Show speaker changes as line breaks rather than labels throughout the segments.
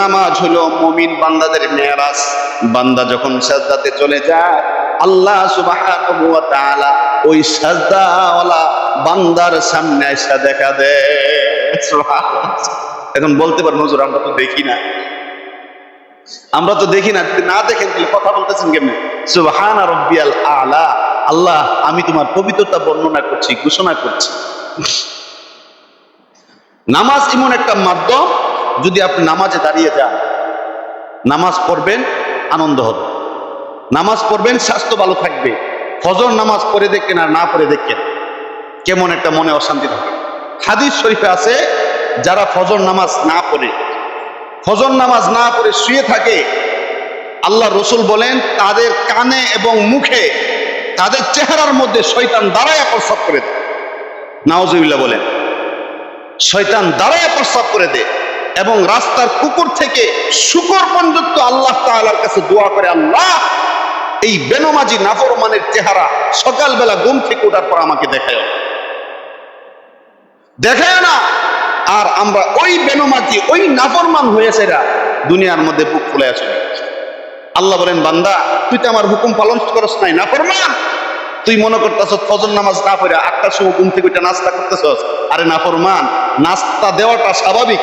নামাজ হলো মুমিন বান্দাদের মেরাজ বান্দা যখন সাজদাতে চলে যায়, আল্লাহ তাআলা ওই সাজদাওয়ালা বান্দার সামনে এসে দেখা দেয় এখন বলতে পারেন হুজুর, আমরা তো দেখি না। আমরা তো দেখি না না দেখেন তাহলে কথা বলতেছেন কেমনে? সুবহান রব্বিয়াল আলা। আল্লাহ, আমি তোমার পবিত্রতা বর্ণনা করছি, ঘোষণা করছি। নামাজ এমন একটা মাধ্যম, যদি আপনি নামাজে দাঁড়িয়ে যান, নামাজ পড়বেন, আনন্দ হবে। নামাজ পড়বেন, স্বাস্থ্য ভালো থাকবে। ফজর নামাজ পড়ে দেখেন আর না পড়ে দেখেন। কেমন একটা মনে অশান্তি থাকে। হাদিস শরীফে আছে, যারা ফজর নামাজ না পড়ে, ফজর নামাজ না পড়ে শুয়ে থাকে, আল্লাহ রসুল বলেন, তাদের কানে এবং মুখে, তাদের চেহারার মধ্যে শৈতান দাঁড়ায় প্রস্তাব করে দেয়। নাওজুবিল্লাহ বলেন। শয়তান দাঁড়ায় প্রস্তাব করে দেয় এবং রাস্তার কুকুর থেকে শুকর পর্যন্ত আল্লাহ তাআলার কাছে দোয়া করে, আল্লাহ, এই বেনমাজি নাফরমানের চেহারা সকালবেলা ঘুম থেকে ওঠার পর আমাকে দেখায়। দেখায় না। আর আমরা ওই বেনমাজি, ওই নাফরমান হয়েছে দুনিয়ার মধ্যে বুক ফুলে আছে আল্লাহ বলেন, বান্দা, তুই তো আমার হুকুম পালন করস নাই, নাফরমান! তুই মনে করতেছ ফজর নামাজ না পড়ে আটটার সময় ঘুম থেকে উঠে নাস্তা করতেছস? আরে নাফরমান নাস্তা দেওয়াটা স্বাভাবিক।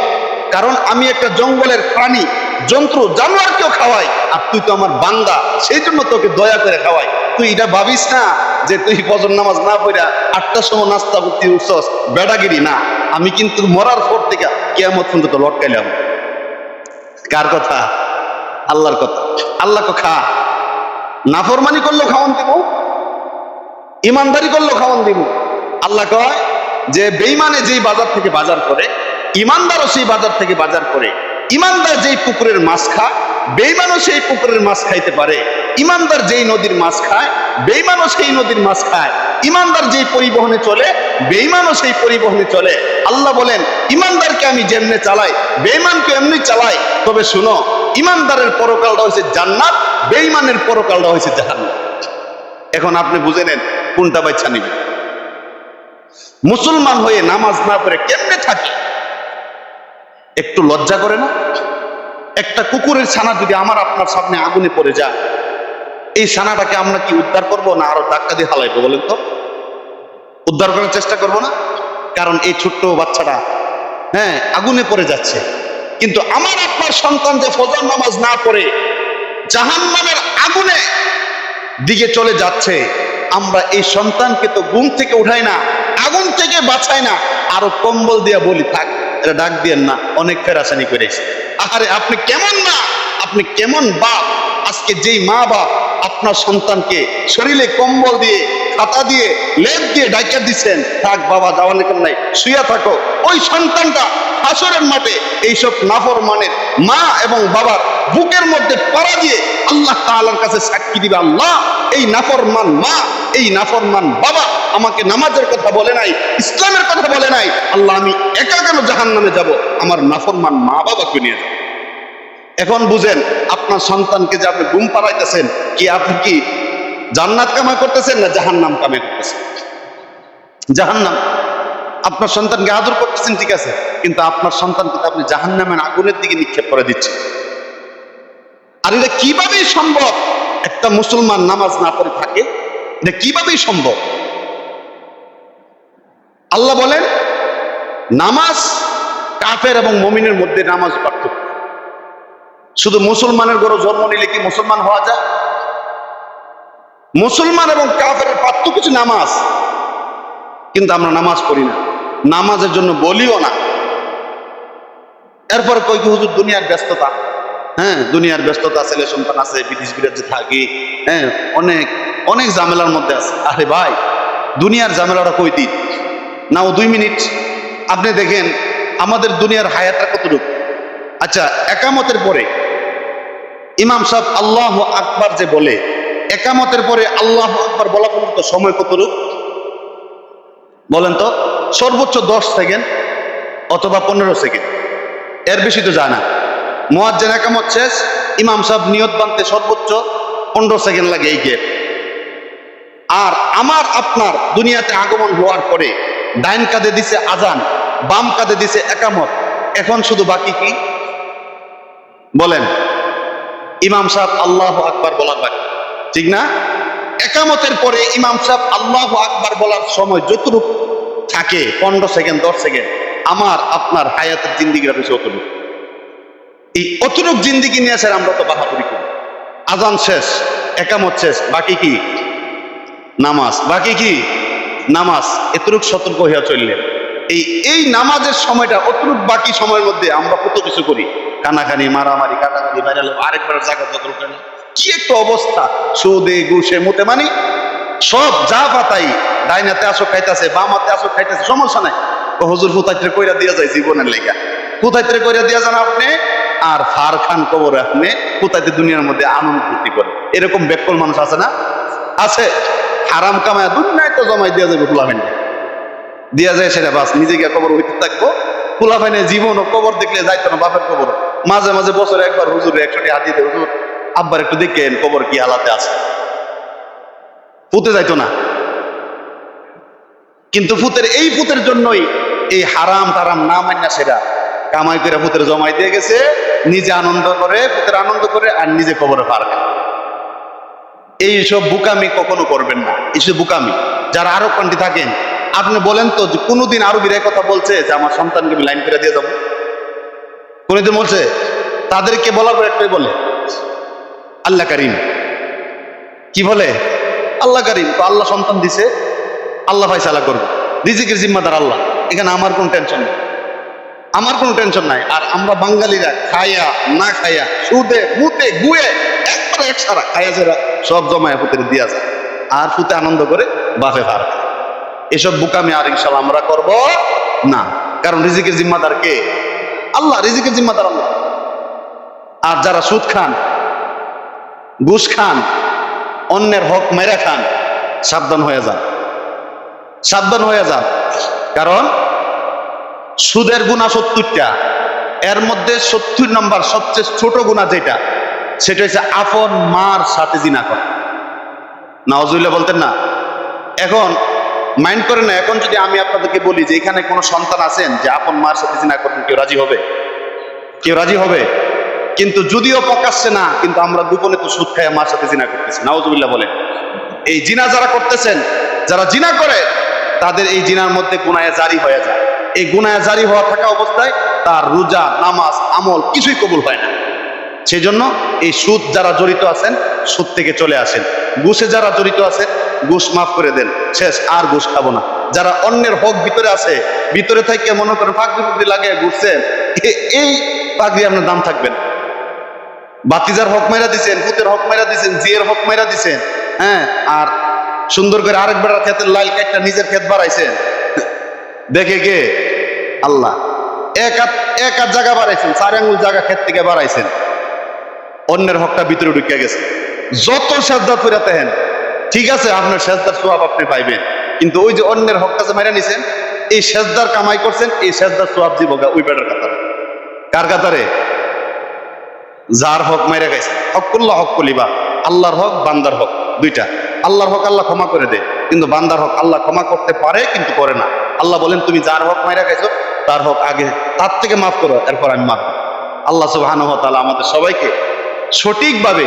কারণ আমি একটা জঙ্গলের প্রাণী, জন্তু, জানোয়ারকেও খাওয়াই, আর তুই তো আমার বান্দা সেই জন্য তোকে দয়া করে খাওয়াই। তুই এটা ভাবিস না যে তুই ফজর নামাজ না পড়া আটটার সময় নাস্তা করতে উঠছস? বেড়াগিরি না। আমি কিন্তু মরার পর থেকে কেয়ামত পর্যন্ত লটকাইলাম। কার কথা? আল্লাহর কথা। আল্লাহ কো খা। নাফরমানি করল খাওয়ান দিব। ইমানদারি করল, খাওয়ান দিব। আল্লাহ কয় যে বেইমানে যেই বাজার থেকে বাজার করে, ইমানদারও সেই বাজার থেকে বাজার করে। ইমানদার যেই পুকুরের মাছ খায় বেইমানও সেই পুকুরের মাছ খাইতে পারে। ইমানদার যেই নদীর মাছ খায় বেইমানও সেই নদীর মাছ খায়। ইমানদার যেই পরিবহনে চলে বেইমানও সেই পরিবহনে চলে। আল্লাহ বলেন, ইমানদারকে আমি যেমনে চালাই বেইমানকে এমনি চালাই। তবে শুনো, ইমানদারের পরকালটা হয়েছে জান্নাত বেইমানের পরকালটা হয়েছে জাহান্নাত এখন আপনি বুঝে নেন কোনটা বাচ্চা নিবে। মুসলমান হয়ে নামাজ না পড়ে কেমনে থাকে? একটু লজ্জা করে না? একটা কুকুরের ছানা যদি আমার আপনার সামনে আগুনে পড়ে যায়, এই ছানাটাকে আমরা কি উদ্ধার করব না আরও ধাক্কা দিয়ে হালাইবো বলেন তো? উদ্ধার করার চেষ্টা করব না? কারণ এই ছোট্ট বাচ্চাটা হ্যাঁ আগুনে পড়ে যাচ্ছে। কিন্তু আমার আপনার সন্তান যে ফজর নামাজ না পড়ে জাহান নামের আগুনে দিকে চলে যাচ্ছে। আমরা এই সন্তানকে তো গুম থেকে উঠাই না, আগুন থেকে বাঁচাই না। আরও কম্বল দিয়া বলি, থাক, এটা ডাক দিয়েন না, অনেক ফেরাসানি করেছে। আহারে, আপনি কেমন না আপনি কেমন বাপ? আজকে যেই মা বাপ আপনার সন্তানকে শরীরে কম্বল দিয়ে, খাতা দিয়ে, লেপ দিয়ে ডাইকা দিচ্ছেন, থাক বাবা, যাওয়ার কেন নাই? শুয়ে থাকো। ওই সন্তানটা হাসরের মাঠে এইসব নাফর মানের মা এবং বাবার বুকের মধ্যে পাড়া দিয়ে আল্লাহ তাআলার কাছে সাক্ষী দিবে, আল্লাহ, এই নাফরমান মা, এই নাফরমান বাবা আমাকে নামাজের কথা বলে নাই, ইসলামের কথা বলে নাই, আল্লাহ, আমি একা কেন জাহান নামে যাব? আমার নাফরমান মা বাবাকে নিয়ে যাব এখন বুঝেন, আপনার সন্তানকে যে আপনি ঘুম পাড়াইতেছেন, কি আপনি কি জান্নাত কামাই করতেছেন না জাহান্নাম কামাই করতেছেন? জাহান্নাম, আপনার সন্তানকে আদর করতেছেন, ঠিক আছে, কিন্তু আপনার সন্তানকে আপনি জাহান্নামের আগুনের দিকে নিক্ষেপ করে দিচ্ছেন। আর এটা কিভাবেই সম্ভব? একটা মুসলমান নামাজ না পড়ে থাকে, এটা কিভাবেই সম্ভব? আল্লাহ বলেন, নামাজ কাফের এবং মমিনের মধ্যে নামাজ পার্থক্য। শুধু মুসলমানের গরু জন্ম নিলে কি মুসলমান হওয়া যায়? মুসলমান এবং কাফের পার্থক্য কিছু নামাজ। কিন্তু আমরা নামাজ পড়ি না। নামাজের জন্য বলিও না। এরপর কই কি, হুজুর, দুনিয়ার ব্যস্ততা। হ্যাঁ দুনিয়ার ব্যস্ততা ছেলে সন্তান আছে, বিদেশ বিরাজ্যে থাকি হ্যাঁ অনেক অনেক ঝামেলার মধ্যে আছে। আরে ভাই, দুনিয়ার ঝামেলাটা কই দিন? না ও দুই মিনিট। আপনি দেখেন, আমাদের দুনিয়ার হায়াতটা কতটুকু? আচ্ছা একামতের পরে ইমাম সাহেব আল্লাহ আকবার যে বলে, একামতের পরে আল্লাহ আকবার বলা পর্যন্ত সময় কতটুকু? বলেন তো, সর্বোচ্চ দশ সেকেন্ড অথবা পনেরো সেকেন্ড। এর বেশি তো যায় না। মোয়াজ্জেন একামত শেষ, ইমাম সাহেব নিয়ত বানতে সর্বোচ্চ পনেরো সেকেন্ড লাগে এই গেট আর আমার, আপনার দুনিয়াতে আগমন হওয়ার পরে ডাইন কাঁধে দিছে আজান, বাম কাঁধে দিছে একামত। এখন শুধু বাকি কি? বলেন, ইমাম সাহেব আল্লাহ আকবার বলার বাকি। ঠিক না? একামতের পরে ইমাম সাহেব আল্লাহ আকবার বলার সময় যতটুকু থাকে, পনেরো সেকেন্ড, দশ সেকেন্ড, আমার, আপনার হায়াতের জিন্দিগির বেশি অতটুকু। এই অতটুক জিন্দিগি নিয়ে স্যার আমরা তো বাহাদুরি করি আজান শেষ, একামত শেষ, বাকি কি? নামাজ। বাকি কি? নামাজ। এতটুক সতর্ক হইয়া চললেন। এই এই নামাজের সময়টা অতটুক বাকি সময়ের মধ্যে আমরা কত কিছু করি? কানাকানি, মারামারি, কাটাকাটি বাইরে আরেকবার জায়গা দখল করে কি একটা অবস্থা। সুদে, ঘুষে, মুতে, মানি সব যা পাতাই, ডাইনাতে আসো খাইতেছে, বামাতে আসো খাইতেছে, সমস্যা নাই। হুজুর ফুতাইত্রে কইরা দিয়া যায় জীবনের লেগা? ফুতাইত্রে কইরা দিয়া যান আপনি? আর ফার খান কবর আপনি ফুতাইতে দুনিয়ার মধ্যে আনন্দ ফুর্তি করে। এরকম বেকল মানুষ আছে না? আছে। হারাম কামায় দুনিয়ায় তো জমাই দেওয়া যাবে ফুলাবেন দিয়া যায় সেটা বাস, নিজে গিয়ে কবর হইতে থাকব। ফুলাবেনে জীবন ও কবর দেখলে যাইতো না বাপের কবর। মাঝে মাঝে বছরে একবার হুজুর একশোটি হাতি দেয় হুজুর, আব্বার একটু দেখেন, কবর কি হালাতে আছে? ফুতে যাইতো না। কিন্তু ফুতের, এই ফুতের জন্যই এই হারাম টারাম না মান্না সেটা কামাই করে ফুতের জমাই দিয়ে গেছে। নিজে আনন্দ করে ফুতের আনন্দ করে আর নিজে কবরে পার খায়। এইসব বুকামি কখনো করবেন না। এইসব বুকামি। যারা আরও কন্টি থাকেন, আপনি বলেন তো কোনোদিন আরও বিরায় কথা বলছে যে আমার সন্তানকে লাইন করে দিয়ে যাব? কোনোদিন বলছে? তাদেরকে বলার পর একটাই বলে, আল্লাহ করিম। কি বলে? আল্লাহ করিম। তো আল্লাহ সন্তান দিছে, আল্লাহ ফাইসালা করবে। রিজিকের জিম্মাদার আল্লাহ। এখানে আমার কোনো টেনশন নেই। আমার কোনো টেনশন নাই। আর আমরা বাঙালিরা খাইয়া না খাইয়া সুদে, মুতে, গুয়ে, একবারে এক সারা খাইয়া যারা সব জমায় ফুতের দিয়া যায় আর ফুতে আনন্দ করে বাফে ভার। এসব বুকামি আর ইনশাল্লাহ আমরা করব না। কারণ রিজিকের জিম্মাদার কে? আল্লাহ, রিজিকের জিম্মাদার আল্লাহ। আর যারা সুদ খান, ঘুষ খান, অন্যের হক মেরে খান, সাবধান হয়ে যান। সাবধান হয়ে যান। কারণ সুদের গুণা সত্তরটা। এর মধ্যে সত্তর নম্বর সবচেয়ে ছোট গুণা যেটা, সেটা হচ্ছে আপন মার সাথে জিনা করা। নাওজুল্লাহ বলতেন না, এখন মাইন্ড করে না, এখন যদি আমি আপনাদেরকে বলি যে এখানে কোনো সন্তান আছেন যে আপন মার সাথে জিনা করবেন, কেউ রাজি হবে? কেউ রাজি হবে? কিন্তু যদিও প্রকাশ্যে না, কিন্তু আমরা গোপনে তো সুদ খাইয়া মার সাথে জিনা করতেছি। নাওজুবিল্লাহ বলেন, এই জিনা যারা করতেছেন, যারা জিনা করে, তাদের এই জিনার মধ্যে গুনায় জারি হয়ে যায়। এই গুনায় জারি হওয়া থাকা অবস্থায় তার রোজা, নামাজ, আমল কিছুই কবুল হয় না। সেই জন্য এই সুদ যারা জড়িত আছেন, সুদ থেকে চলে আসেন। ঘুষে যারা জড়িত আছেন, ঘুষ মাফ করে দেন। শেষ, আর ঘুষ খাব না। যারা অন্যের হক ভিতরে আছে, ভিতরে থেকে মনে করেন ফাঁকরি ফুকরি লাগে, ঘুরছেন এই পাগড়ি আপনার দাম থাকবেন বাতিজার হক মাইরা দিছেন, ভূতের হক মাইরা দিছেন, জিয়ের হক মাইরা দিছেন হ্যাঁ আর সুন্দর করে আরেক বেড়ার ক্ষেতের লাল কাটটা নিজের ক্ষেত বাড়াইছেন। দেখে কে? আল্লাহ। এক হাত এক হাত জায়গা বাড়াইছেন, চার আঙ্গুল জায়গা ক্ষেত থেকে বাড়াইছেন। অন্যের হকটা ভিতরে ঢুকে গেছে। যত সেজদা করে তেহেন, ঠিক আছে, আপনার সেজদার সোয়াব আপনি পাইবেন, কিন্তু ওই যে অন্যের হকটা যে মেরে নিছেন, এই সেজদার কামাই করছেন, এই সেজদার সোয়াব জীবকা ওই বেটার কাতারে। কার কাতারে? যার হক মেরে গেছে। হকুল্লাহ হক কলিবা আল্লাহর হক, বান্দার হক, দুইটা। আল্লাহর হক আল্লাহ ক্ষমা করে দেয় কিন্তু বান্দার হক আল্লাহ ক্ষমা করতে পারে কিন্তু করে না। আল্লাহ বলেন, তুমি যার হক মাইরা গেছো তার হক আগে, তার থেকে মাফ করো, এরপর আমি মাফ। আল্লাহ সুবহানাহু ওয়া তাআলা আমাদের সবাইকে সঠিকভাবে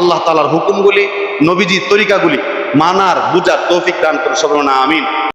আল্লাহ তালার হুকুমগুলি, নবীজির তরিকাগুলি মানার, বুঝার তৌফিক দান করে সবাই আমিন।